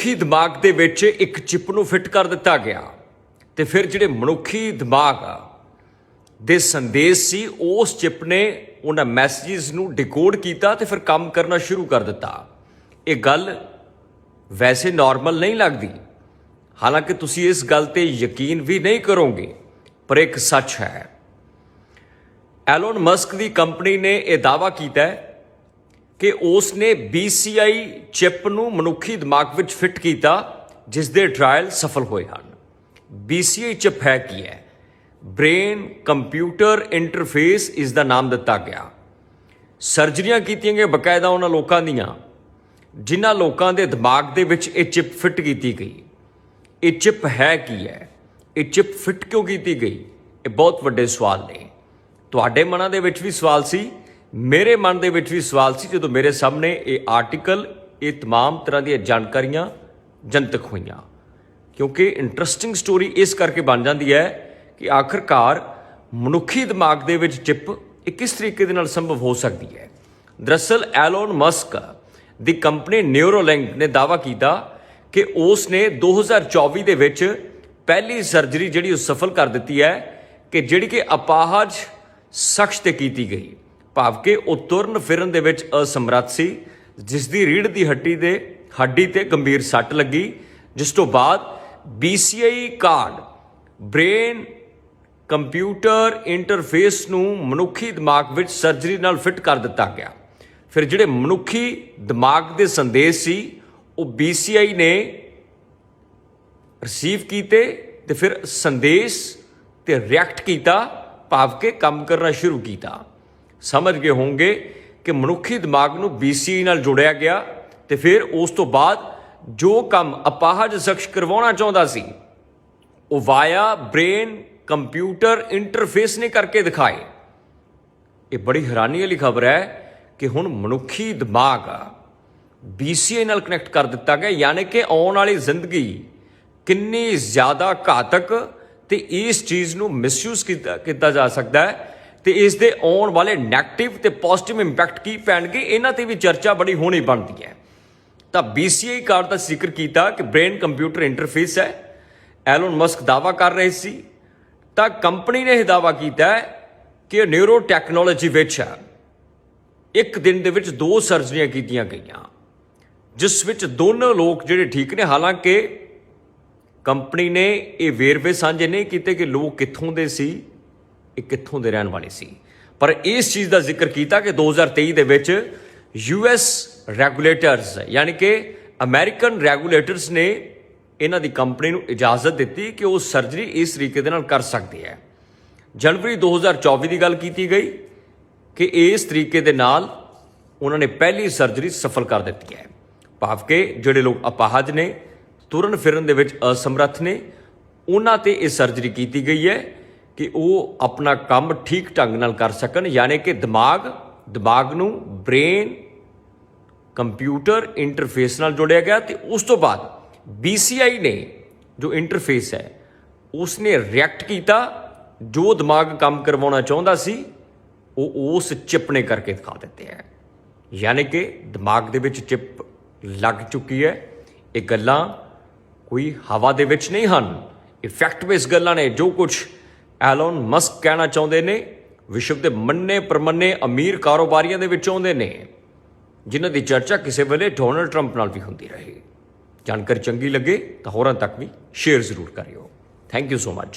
ਮਨੁੱਖੀ ਦਿਮਾਗ ਦੇ ਵਿੱਚ ਇੱਕ ਚਿਪ ਨੂੰ ਫਿੱਟ ਕਰ ਦਿੱਤਾ ਗਿਆ ਤੇ ਫਿਰ ਜਿਹੜੇ ਮਨੁੱਖੀ ਦਿਮਾਗ ਦੇ ਸੰਦੇਸ਼ ਸੀ, ਉਸ ਚਿਪ ਨੇ ਉਹਨਾਂ ਮੈਸੇजेस ਨੂੰ ਡਿਕੋਡ ਕੀਤਾ ਤੇ ਫਿਰ ਕੰਮ ਕਰਨਾ ਸ਼ੁਰੂ ਕਰ ਦਿੱਤਾ। ਇਹ ਗੱਲ ਵੈਸੇ ਨਾਰਮਲ ਨਹੀਂ ਲੱਗਦੀ। ਹਾਲਾਂਕਿ ਤੁਸੀਂ ਇਸ ਗੱਲ ਤੇ ਯਕੀਨ ਵੀ ਨਹੀਂ ਕਰੋਗੇ, ਪਰ ਇੱਕ ਸੱਚ ਹੈ। ਐਲਨ ਮਸਕ ਦੀ ਕੰਪਨੀ ਨੇ ਇਹ ਦਾਅਵਾ ਕੀਤਾ ਹੈ ਕਿ ਉਸ ਨੇ BCI ਚਿਪ ਨੂੰ ਮਨੁੱਖੀ ਦਿਮਾਗ ਵਿੱਚ ਫਿੱਟ ਕੀਤਾ, ਜਿਸ ਦੇ ਟ੍ਰਾਇਲ ਸਫਲ ਹੋਏ ਹਨ। BCI ਚਿਪ ਹੈ ਕੀ ਹੈ? ਬ੍ਰੇਨ ਕੰਪਿਊਟਰ ਇੰਟਰਫੇਸ ਇਸ ਦਾ ਨਾਮ ਦਿੱਤਾ ਗਿਆ। ਸਰਜਰੀਆਂ ਕੀਤੀਆਂ ਗਈਆਂ ਬਕਾਇਦਾ ਉਹਨਾਂ ਲੋਕਾਂ ਦੀਆਂ, ਜਿਨ੍ਹਾਂ ਲੋਕਾਂ ਦੇ ਦਿਮਾਗ ਦੇ ਵਿੱਚ ਇਹ ਚਿਪ ਫਿੱਟ ਕੀਤੀ ਗਈ। ਇਹ ਚਿਪ ਹੈ ਕੀ ਹੈ? ਇਹ ਚਿਪ ਫਿੱਟ ਕਿਉਂ ਕੀਤੀ ਗਈ? ਇਹ ਬਹੁਤ ਵੱਡੇ ਸਵਾਲ ਨੇ। ਤੁਹਾਡੇ ਮਨਾਂ ਦੇ ਵਿੱਚ ਵੀ ਸਵਾਲ ਸੀ? ਮੇਰੇ ਮਨ ਦੇ ਵਿੱਚ ਵੀ ਸਵਾਲ ਸੀ ਜਦੋਂ ਮੇਰੇ ਸਾਹਮਣੇ ਇਹ ਆਰਟੀਕਲ ਇਹ तमाम ਤਰ੍ਹਾਂ ਦੀਆਂ ਜਾਣਕਾਰੀਆਂ ਜਨਤਕ ਹੋਈਆਂ ਕਿਉਂਕਿ ਇੰਟਰਸਟਿੰਗ ਸਟੋਰੀ ਇਸ ਕਰਕੇ ਬਣ ਜਾਂਦੀ ਹੈ ਕਿ ਆਖਰਕਾਰ ਮਨੁੱਖੀ ਦਿਮਾਗ ਦੇ ਵਿੱਚ ਚਿਪ ਇਹ ਕਿਸ ਤਰੀਕੇ ਦੇ ਨਾਲ ਸੰਭਵ ਹੋ ਸਕਦੀ ਹੈ ਦਰਅਸਲ ਐਲੋਨ ਮਸਕ ਦੀ ਕੰਪਨੀ ਨਿਊਰੋਲਿੰਕ ਨੇ ਦਾਅਵਾ ਕੀਤਾ ਕਿ ਉਸ ਨੇ 2024 ਦੇ ਵਿੱਚ ਪਹਿਲੀ ਸਰਜਰੀ ਜਿਹੜੀ ਉਹ ਸਫਲ ਕਰ ਦਿੱਤੀ ਹੈ ਕਿ ਜਿਹੜੀ ਕਿ ਅਪਾਹਜ ਸ਼ਖਸ ਤੇ ਕੀਤੀ ਗਈ ਭਾਵ ਕਿ ਉਹ ਤੁਰਨ ਫਿਰਨ ਦੇ ਵਿੱਚ ਅਸਮਰੱਥ ਸੀ ਜਿਸ ਦੀ ਰੀੜ੍ਹ ਦੀ ਹੱਡੀ ਦੇ ਹੱਡੀ ਤੇ ਗੰਭੀਰ ਸੱਟ ਲੱਗੀ, ਜਿਸ ਤੋਂ ਬਾਅਦ BCI card, brain computer interface ਨੂੰ ਮਨੁੱਖੀ ਦਿਮਾਗ ਵਿੱਚ ਸਰਜਰੀ ਨਾਲ ਫਿੱਟ ਕਰ ਦਿੱਤਾ ਗਿਆ। ਫਿਰ ਜਿਹੜੇ ਮਨੁੱਖੀ ਦਿਮਾਗ ਦੇ ਸੰਦੇਸ਼ ਸੀ, ਉਹ BCI ਨੇ ਰਿਸੀਵ ਕੀਤੇ ਤੇ ਫਿਰ ਸੰਦੇਸ਼ ਤੇ ਰਿਐਕਟ ਕੀਤਾ, ਭਾਵ ਕਿ ਕੰਮ ਕਰਨਾ ਸ਼ੁਰੂ ਕੀਤਾ। ਸਮਝ ਗਏ ਹੋਵੋਗੇ ਕਿ ਮਨੁੱਖੀ ਦਿਮਾਗ ਨੂੰ BCI ਨਾਲ ਜੋੜਿਆ ਗਿਆ ਤੇ ਫਿਰ ਉਸ ਤੋਂ ਬਾਅਦ ਜੋ ਕੰਮ ਅਪਾਹਜ ਸ਼ਖਸ ਕਰਵਾਉਣਾ ਚਾਹੁੰਦਾ ਸੀ, ਉਹ ਵਾਇਆ, ਬ੍ਰੇਨ, ਕੰਪਿਊਟਰ, ਇੰਟਰਫੇਸ ਨੇ ਕਰਕੇ ਦਿਖਾਏ। ਇਹ ਬੜੀ ਹੈਰਾਨੀ ਵਾਲੀ ਖਬਰ ਹੈ ਕਿ ਹੁਣ ਮਨੁੱਖੀ ਦਿਮਾਗ BCI ਨਾਲ ਕਨੈਕਟ ਕਰ ਦਿੱਤਾ ਗਿਆ, ਯਾਨੀ ਕਿ ਆਉਣ ਵਾਲੀ ਜ਼ਿੰਦਗੀ ਕਿੰਨੀ ਜ਼ਿਆਦਾ ਘਾਤਕ ਤੇ ਇਸ ਚੀਜ਼ ਨੂੰ ਮਿਸਯੂਜ਼ ਕੀਤਾ ਕੀਤਾ ਜਾ ਸਕਦਾ ਹੈ। ਤੇ ਇਸ ਦੇ ਆਉਣ ਵਾਲੇ 네ਗੇਟਿਵ ਤੇ ਪੋਜ਼ਿਟਿਵ ਇੰਪੈਕਟ ਕੀ ਪੈਣਗੇ, ਇਹਨਾਂ ਤੇ ਵੀ ਚਰਚਾ ਬੜੀ ਹੋਣੀ ਬਣਦੀ ਹੈ। ਤਾਂ BCI ਕਾਰਡ ਦਾ ਜ਼ਿਕਰ ਕੀਤਾ ਕਿ ਬ੍ਰੇਨ ਕੰਪਿਊਟਰ ਇੰਟਰਫੇਸ ਹੈ। ਐਲਨ ਮਸਕ ਦਾਵਾ ਕਰ ਰਹੇ ਸੀ। ਤਾਂ ਕੰਪਨੀ ਨੇ ਇਹ ਦਾਵਾ ਕੀਤਾ ਹੈ ਕਿ ਨਿਊਰੋ ਟੈਕਨੋਲੋਜੀ ਵਿੱਚ ਇੱਕ ਦਿਨ ਦੇ ਵਿੱਚ ਦੋ ਸਰਜਰੀਆਂ ਕੀਤੀਆਂ ਗਈਆਂ, ਜਿਸ ਵਿੱਚ ਦੋਨੋਂ ਲੋਕ ਜਿਹੜੇ ਠੀਕ ਨੇ, ਹਾਲਾਂਕਿ ਕੰਪਨੀ ਨੇ ਇਹ ਵੇਰਵੇ ਸਾਂਝੇ ਨਹੀਂ ਕੀਤੇ ਕਿ ਲੋਕ ਕਿੱਥੋਂ ਦੇ ਸੀ। ਇਹ ਕਿੱਥੋਂ ਦੇ ਰਹਿਣ ਵਾਲੇ ਸੀ। ਪਰ ਇਸ ਚੀਜ਼ ਦਾ ਜ਼ਿਕਰ ਕੀਤਾ ਕਿ 2023 ਦੇ ਵਿੱਚ ਯੂਐਸ ਰੈਗੂਲੇਟਰਸ, ਯਾਨੀ ਕਿ ਅਮਰੀਕਨ ਰੈਗੂਲੇਟਰਸ ਨੇ ਇਹਨਾਂ ਦੀ ਕੰਪਨੀ ਨੂੰ ਇਜਾਜ਼ਤ ਦਿੱਤੀ ਕਿ ਉਹ ਸਰਜਰੀ ਇਸ ਤਰੀਕੇ ਦੇ ਨਾਲ ਕਰ ਸਕਦੀ ਹੈ। ਜਨਵਰੀ 2024 ਦੀ ਗੱਲ ਕੀਤੀ ਗਈ ਕਿ ਇਸ ਤਰੀਕੇ ਦੇ ਨਾਲ ਉਹਨਾਂ ਨੇ ਪਹਿਲੀ ਸਰਜਰੀ ਸਫਲ ਕਰ ਦਿੱਤੀ ਹੈ। ਭਾਵ ਕਿ ਜਿਹੜੇ ਲੋਕ ਅਪਾਹਜ ਨੇ, ਤੁਰਨ ਫਿਰਨ ਦੇ ਵਿੱਚ ਅਸਮਰੱਥ ਨੇ, ਉਹਨਾਂ ਤੇ ਇਹ ਸਰਜਰੀ ਕੀਤੀ ਗਈ ਹੈ। ਕਿ ਉਹ ਆਪਣਾ ਕੰਮ ਠੀਕ ਢੰਗ ਨਾਲ ਕਰ ਸਕਣ, ਯਾਨੀ ਕਿ ਦਿਮਾਗ ਦਿਮਾਗ ਨੂੰ ਬ੍ਰੇਨ, ਕੰਪਿਊਟਰ ਇੰਟਰਫੇਸ ਨਾਲ ਜੋੜਿਆ ਗਿਆ ਤੇ ਉਸ ਤੋਂ ਬਾਅਦ BCI ਨੇ ਜੋ ਇੰਟਰਫੇਸ ਹੈ ਉਸ ਨੇ ਰਿਐਕਟ ਕੀਤਾ, ਜੋ ਦਿਮਾਗ ਕੰਮ ਕਰਵਾਉਣਾ ਚਾਹੁੰਦਾ ਸੀ, ਉਹ ਉਸ ਚਿਪ ਨੇ ਕਰਕੇ ਦਿਖਾ ਦਿੱਤੇ ਹੈ। ਯਾਨੀ ਕਿ ਦਿਮਾਗ ਦੇ ਵਿੱਚ ਚਿਪ ਲੱਗ ਚੁੱਕੀ ਹੈ। ਇਹ ਗੱਲਾਂ ਕੋਈ ਹਵਾ ਦੇ ਵਿੱਚ ਨਹੀਂ ਹਨ। ਇਫੈਕਟ ਬੇਸ ਗੱਲਾਂ ਨੇ ਜੋ ਕੁਝ ਐਲੋਨ ਮਸਕ ਕਹਿਣਾ ਚਾਹੁੰਦੇ ਨੇ, ਵਿਸ਼ਵ ਦੇ ਮੰਨੇ ਪ੍ਰਮੰਨੇ ਅਮੀਰ ਕਾਰੋਬਾਰੀਆਂ ਦੇ ਵਿੱਚ ਆਉਂਦੇ ਨੇ, ਜਿਨ੍ਹਾਂ ਦੀ ਚਰਚਾ ਕਿਸੇ ਵੇਲੇ ਡੋਨਲਡ ਟਰੰਪ ਨਾਲ ਵੀ ਹੁੰਦੀ ਰਹੀ। ਜਾਣਕਾਰੀ ਚੰਗੀ ਲੱਗੇ ਤਾਂ ਹੋਰਾਂ ਤੱਕ ਵੀ ਸ਼ੇਅਰ ਜ਼ਰੂਰ ਕਰਿਓ। Thank you so much.